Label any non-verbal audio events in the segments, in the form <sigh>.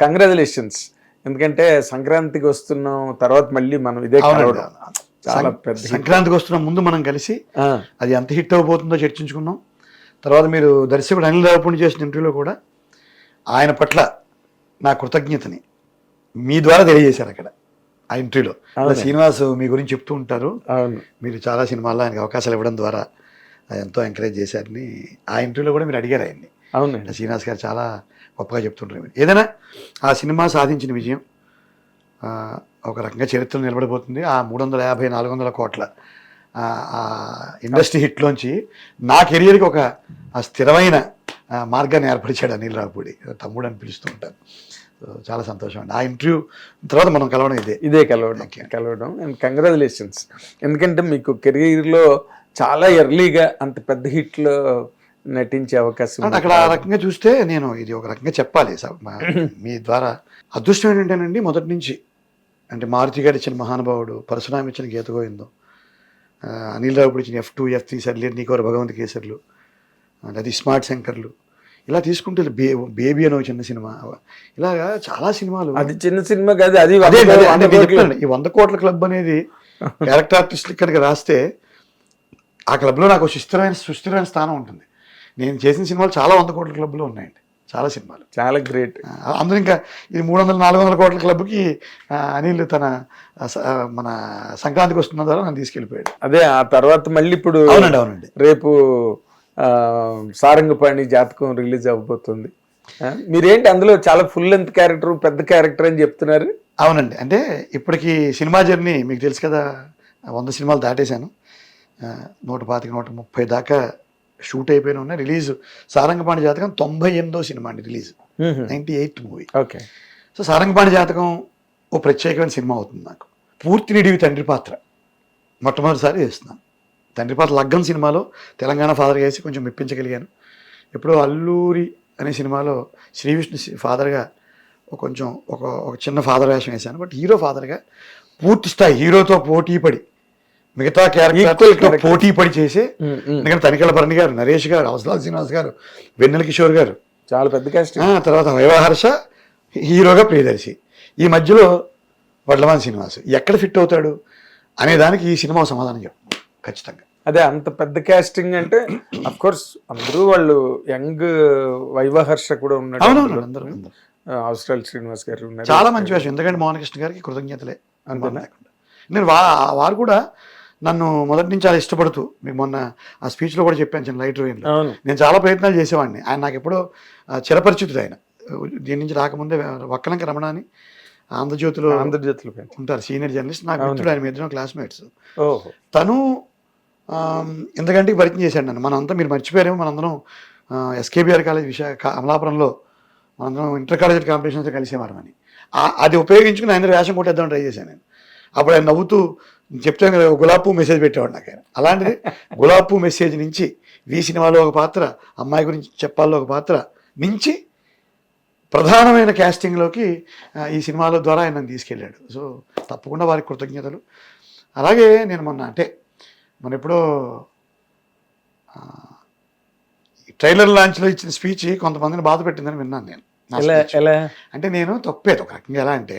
Congratulations ఎందుకంటే సంక్రాంతికి వస్తున్నాం తర్వాత మళ్ళీ మనం ఇదే. కలవడం చాలా పెద్ద. సంక్రాంతికి వస్తున్న ముందు మనం కలిసి అది ఎంత హిట్ అవ్వబోతుందో చర్చించుకున్నాం. తర్వాత మీరు దర్శకుడు అనిల్ రావుపూడి చేసిన ఇంటర్వ్యూలో కూడా ఆయన పట్ల నా కృతజ్ఞతని మీ ద్వారా తెలియజేశారు అక్కడ ఆ ఇంటర్వ్యూలో. శ్రీనివాస్ మీ గురించి చెప్తూ ఉంటారు. మీరు చాలా సినిమాల్లో ఆయనకు అవకాశాలు ఇవ్వడం ద్వారా అది ఎంతో ఎంకరేజ్ చేశారని ఆ ఇంటర్వ్యూలో కూడా మీరు అడిగారు ఆయన్ని. అవునండి. శ్రీనివాస్ గారు చాలా గొప్పగా చెప్తుంటారు ఏదైనా ఆ సినిమా సాధించిన విజయం ఒక రకంగా చరిత్రలో నిలబడిపోతుంది. ఆ మూడు వందల యాభై నాలుగు వందల కోట్ల ఇండస్ట్రీ హిట్లోంచి నా కెరియర్కి ఒక స్థిరమైన మార్గాన్ని ఏర్పరిచాడు అనిల్ రావుపూడి. తమ్ముడు అని పిలుస్తూ ఉంటాను చాలా సంతోషం అండి. ఆ ఇంటర్వ్యూ తర్వాత మనం కలవడం ఇదే. ఇదే కలవడం. కలవడం. అండ్ కంగ్రాచులేషన్స్ ఎందుకంటే మీకు కెరీర్లో చాలా ఎర్లీగా అంత పెద్ద హిట్లో నటించే అవకాశం అక్కడ ఆ రకంగా చూస్తే నేను ఇది ఒక రకంగా చెప్పాలి. మా- <clears throat> ద్వారా అదృష్టం ఏంటంటేనండి మొదటి నుంచి అంటే మారుతి గారు ఇచ్చిన మహానుభావుడు పరశురామి ఇచ్చిన గీత గోవిందం అనిల్ రావుడు ఇచ్చిన ఎఫ్ టూ ఎఫ్ త్రీ సర్లే నీకోరు భగవంత్ కేసర్లు అది స్మార్ట్ శంకర్లు ఇలా తీసుకుంటే బే బేబీ అని ఒక చిన్న సినిమా. ఇలాగా చాలా సినిమాలు. అది చిన్న సినిమా కాదు అది ఈ వంద కోట్ల క్లబ్ అనేది <laughs> క్యారెక్టర్ ఆర్టిస్ట్ ఇక్కడికి రాస్తే ఆ క్లబ్లో నాకు సుస్థిరమైన సుస్థిరమైన స్థానం ఉంటుంది. నేను చేసిన సినిమాలు చాలా వంద కోట్ల క్లబ్లో ఉన్నాయండి. చాలా సినిమాలు. చాలా గ్రేట్. అందరూ ఇంకా ఇది మూడు వందల నాలుగు వందల కోట్ల క్లబ్కి అనిల్ తన మన సంక్రాంతికి వస్తున్న ద్వారా నన్ను తీసుకెళ్ళిపోయాడు. అదే ఆ తర్వాత మళ్ళీ ఇప్పుడు అవునండి అవునండి. రేపు సారంగపాణి జాతకం రిలీజ్ అవబోతుంది ఆ, మీరేంటి అందులో చాలా ఫుల్ లెంత్ క్యారెక్టర్ పెద్ద క్యారెక్టర్ అని చెప్తున్నారు? అవునండి. అంటే ఇప్పటికి సినిమా జర్నీ మీకు తెలుసు కదా వంద సినిమాలు దాటేశాను. నూట పాతిక నూట ముప్పై దాకా షూట్ అయిపోయిన ఉన్నాయి రిలీజ్ సారంగపాణి జాతకం తొంభై ఎనిమిదో సినిమా అండి release. Ninety eighth movie. Okay. So Sarangapani Jathakam ఓ ప్రత్యేకమైన సినిమా అవుతుంది నాకు. పూర్తి నిడివి తండ్రి పాత్ర. మొట్టమొదటిసారి చేస్తున్నాను. తండ్రి పాత్ర లగ్గం సినిమాలో తెలంగాణ ఫాదర్ వేసి కొంచెం మెప్పించగలిగాను. ఎప్పుడో అల్లూరి అనే సినిమాలో శ్రీ విష్ణు ఫాదర్గా కొంచెం ఒక ఒక చిన్న ఫాదర్ వేషం వేశాను. బట్ హీరో ఫాదర్గా పూర్తి స్థాయి హీరోతో పోటీ పడి మిగతా క్యారెక్టర్. పోటీ పడి చేసే ఎందుకంటే తనికెళ్ళ భరణి గారు నరేష్ గారు అవసరాల శ్రీనివాస్ గారు వెన్నెల కిషోర్ గారు. చాలా పెద్ద కాస్ట్ ఆ, తర్వాత వైవాహర్ష హీరోగా ప్రియదర్శి. ఈ మధ్యలో వడ్లమాన్ శ్రీనివాస్ ఎక్కడ ఫిట్ అవుతాడు అనే దానికి ఈ సినిమా సమాధానం చెప్పు. ఖచ్చితంగా. అదే అంత పెద్ద కాస్టింగ్ అంటే అఫ్ కోర్స్ అందరూ వాళ్ళు యంగ్ వైవహర్ష కూడా ఉన్నాడు. అవసరాలు శ్రీనివాస్ గారు చాలా మంచి విషయం ఎందుకంటే మోహన్ కృష్ణ గారికి కృతజ్ఞతలే? లేకుండా. నేను వారు కూడా నన్ను మొదటి నుంచి చాలా ఇష్టపడుతూ మీకు మొన్న ఆ స్పీచ్లో కూడా చెప్పాను చిన్న లైట్ అవును. నేను చాలా ప్రయత్నాలు చేసేవాడిని. ఆయన నాకు ఎప్పుడో చిరపరిచితుడు ఆయన. దీని నుంచి రాకముందే వక్కలంక రమణ అని ఆంధ్రజ్యోతిలో ఆంధ్రజ్యోతిలో. ఉంటారు సీనియర్ జర్నలిస్ట్. నాకు. మిత్రుడు ఆయన మీ ఇద్దరం క్లాస్మేట్స్. తను ఇంతకంటే పరిచయం చేశాడు నన్ను. మనంతా మీరు మర్చిపోయారేమో మనందరం ఎస్కేబిఆర్ కాలేజ్ విశాఖ అమలాపురంలో మనందరం ఇంటర్ కాలేజ్ కాంపిటీషన్స్లో కలిసేవారం అని అది ఉపయోగించుకుని ఆయన వేషం కొట్టేద్దాం ట్రై చేశాను నేను. అప్పుడు ఆయన నవ్వుతూ చెప్తాను కదా గులాబ్ మెసేజ్ పెట్టేవాడు నాకు ఆయన. అలాంటిది గులాబ్ మెసేజ్ నుంచి వి సినిమాలో ఒక పాత్ర అమ్మాయి గురించి చెప్పాలో ఒక పాత్ర నుంచి ప్రధానమైన క్యాస్టింగ్లోకి ఈ సినిమాల ద్వారా ఆయన నన్ను తీసుకెళ్ళాడు. సో తప్పకుండా వారికి కృతజ్ఞతలు. అలాగే నేను మొన్న అంటే మన ఎప్పుడో ట్రైలర్ లాంచ్లో ఇచ్చిన స్పీచ్ కొంతమందిని బాధ పెట్టిందని విన్నాను నేను. అంటే నేను తప్పేది ఒక రకంగా ఎలా అంటే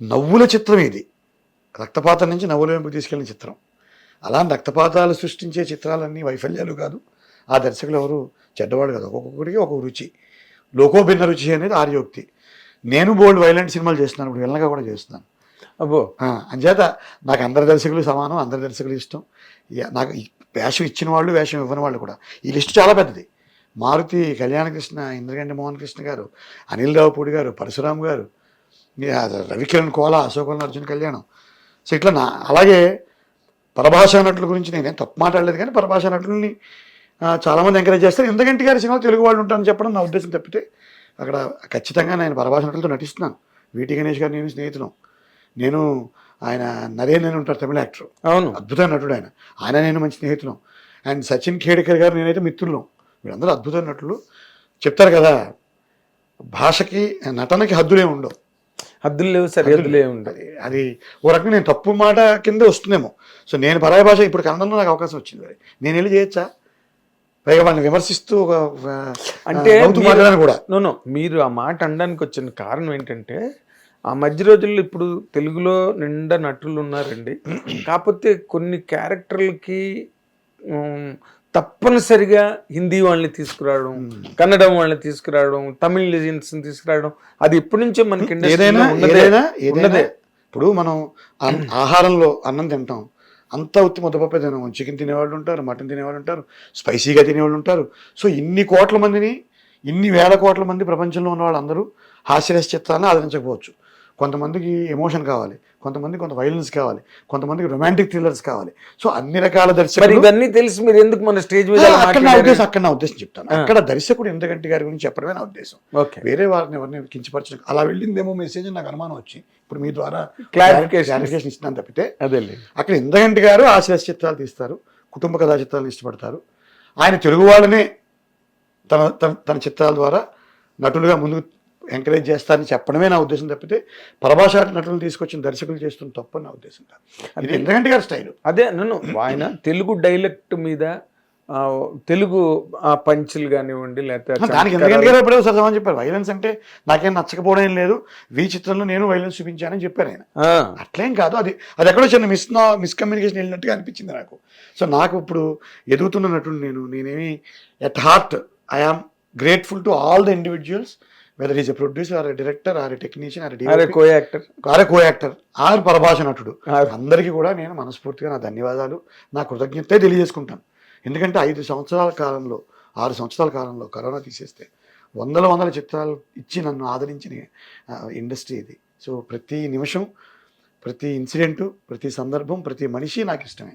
నవ్వుల చిత్రం ఇది. రక్తపాతం నుంచి నవ్వుల వైపు తీసుకెళ్ళిన చిత్రం. అలాంటి రక్తపాతాలు సృష్టించే చిత్రాలన్నీ వైఫల్యాలు కాదు. ఆ దర్శకులు ఎవరు? చెడ్డవాడు కాదు. ఒక్కొక్కడికి ఒక్కొక్క రుచి. లోకో భిన్న రుచి అనేది ఆర్యోక్తి నేను బోల్డ్ వైలెంట్ సినిమాలు చేస్తున్నాను. ఇప్పుడు వెళ్ళగా కూడా చేస్తున్నాను. అబ్బో. అంచేత నాకు అందరి దర్శకులు సమానం అందరి దర్శకులు ఇష్టం. నాకు వేషం ఇచ్చిన వాళ్ళు వేషం ఇవ్వని వాళ్ళు కూడా. ఈ లిస్ట్ చాలా పెద్దది. మారుతి కళ్యాణకృష్ణ ఇంద్రగంటి మోహన్ కృష్ణ గారు అనిల్ రావుపూడి గారు పరశురామ్ గారు రవికిరణ్ కోలా అశోక్ అర్జున్ కళ్యాణం. సో ఇట్లా నా అలాగే పరభాషా నటుల గురించి నేనేం తప్పు మాట్లాడలేదు కానీ పరభాషా నటుల్ని చాలామంది ఎంకరేజ్ చేస్తారు. ఎందుకంటే గారి సినిమా తెలుగు వాళ్ళు ఉంటారని చెప్పడం నా ఉద్దేశం తప్పితే అక్కడ ఖచ్చితంగా నేను పరభాషా నటులతో నటిస్తున్నాను. వీటి గణేష్ గారు నేను స్నేహితులం. నేను ఆయన నరేన్ అని ఉంటారు తమిళ యాక్టర్. అవును. అద్భుతమైన నటుడు ఆయన. ఆయన నేను మంచి స్నేహితులం. అండ్ సచిన్ ఖేడ్కర్ గారు నేనైతే మిత్రులం. వీళ్ళందరూ అద్భుతమైన నటులు. చెప్తారు కదా భాషకి నటనకి హద్దులే ఉండవు. హద్దులు లేవు సరిహద్దులు లేవు. ఉండవు అది ఓ రకంగా నేను తప్పు మాట కింద వస్తుందేమో. సో నేను పరాయ భాష ఇప్పుడు కన్నడంలో నాకు అవకాశం వచ్చింది మరి. నేను వెళ్ళి చేయొచ్చా? పైగా వాళ్ళని విమర్శిస్తూ ఒక అంటే కూడా. నో నో మీరు ఆ మాట అనడానికి వచ్చిన కారణం ఏంటంటే ఆ మధ్య రోజుల్లో ఇప్పుడు తెలుగులో నిండా నటులు ఉన్నారండి. <clears throat> కాకపోతే కొన్ని క్యారెక్టర్లకి తప్పనిసరిగా హిందీ వాళ్ళని తీసుకురావడం కన్నడం వాళ్ళని తీసుకురావడం తమిళ లెజెండ్స్ తీసుకురావడం అది ఎప్పటి నుంచో మనకి ఏదైనా ఇప్పుడు మనం ఆహారంలో అన్నం తింటాం. అంతా ఉత్తి ముద్దపప్పే తినాం చికెన్ తినేవాళ్ళు ఉంటారు మటన్ తినేవాళ్ళు ఉంటారు స్పైసీగా తినేవాళ్ళు ఉంటారు. సో ఇన్ని కోట్ల మందిని ఇన్ని వేల కోట్ల మంది ప్రపంచంలో ఉన్న వాళ్ళందరూ హాస్యరస చిత్రాన్ని ఆదరించకపోవచ్చు. కొంతమందికి ఎమోషన్ కావాలి. కొంతమంది కొంత వైలెన్స్ కావాలి కొంతమందికి రొమాంటిక్ థ్రిల్లర్స్ కావాలి. సో అన్ని రకాల దర్శకులు ఇవన్నీ తెలిసి మీరు ఎందుకు మన స్టేజ్ మీద అక్కడ నా? ఉద్దేశం అక్కడ నా ఉద్దేశం చెప్తాను. అక్కడ దర్శకుడు ఎందుకంటే గారి గురించి చెప్పడమే నా ఉద్దేశం. ఓకే. వేరే వారిని ఎవరిని కించపరచడం అలా వెళ్ళిందేమో మెసేజ్ నాకు అనుమానం వచ్చి ఇప్పుడు మీ ద్వారా. క్లారిఫికేషన్ ఇస్తున్నాను తప్పితే అదేలే. అక్కడ ఇందగంటి గారు ఆశ్రయ చిత్రాలు తీస్తారు కుటుంబ కథా చిత్రాలు ఇష్టపడతారు. ఆయన తెలుగు వాళ్ళనే తన తన తన చిత్రాల ద్వారా నటులుగా ముందుకు ఎంకరేజ్ చేస్తారని చెప్పడమే నా ఉద్దేశం తప్పితే పరభాషా నటులు తీసుకొచ్చిన దర్శకులు చేస్తున్న తప్పు నా ఉద్దేశం కాదు. ఇది ఇందగంటి గారి స్టైల్. అదే నన్ను ఆయన తెలుగు డైలెక్ట్ మీద తెలుగు ఆ పంచులు కానివ్వండి లేకపోతే దానికి ఎందుకంటే ఎప్పుడో చెప్పారు. వైలెన్స్ అంటే నాకేం నచ్చకపోవడం ఏం లేదు. వీ చిత్రంలో నేను వైలెన్స్ చూపించానని చెప్పారు ఆయన. అట్లేం కాదు. అది అది ఎక్కడో చిన్న మిస్ మిస్కమ్యూనికేషన్ వెళ్ళినట్టుగా అనిపించింది నాకు. సో నాకు ఇప్పుడు ఎదుగుతున్న నటుడు నేను నేనేమి at heart I am grateful to all the individuals whether is a producer or director or technician or co actor or co actor or పరభాష నటుడు. అందరికీ కూడా నేను మనస్ఫూర్తిగా నా ధన్యవాదాలు నా కృతజ్ఞతే తెలియజేసుకుంటాను. ఎందుకంటే ఐదు సంవత్సరాల కాలంలో ఆరు సంవత్సరాల కాలంలో కరోనా తీసేస్తే వందల వందల చిత్రాలు ఇచ్చి నన్ను ఆదరించిన ఇండస్ట్రీ ఇది. సో ప్రతి నిమిషం ప్రతి ఇన్సిడెంటు ప్రతి సందర్భం ప్రతి మనిషి నాకు ఇష్టమే.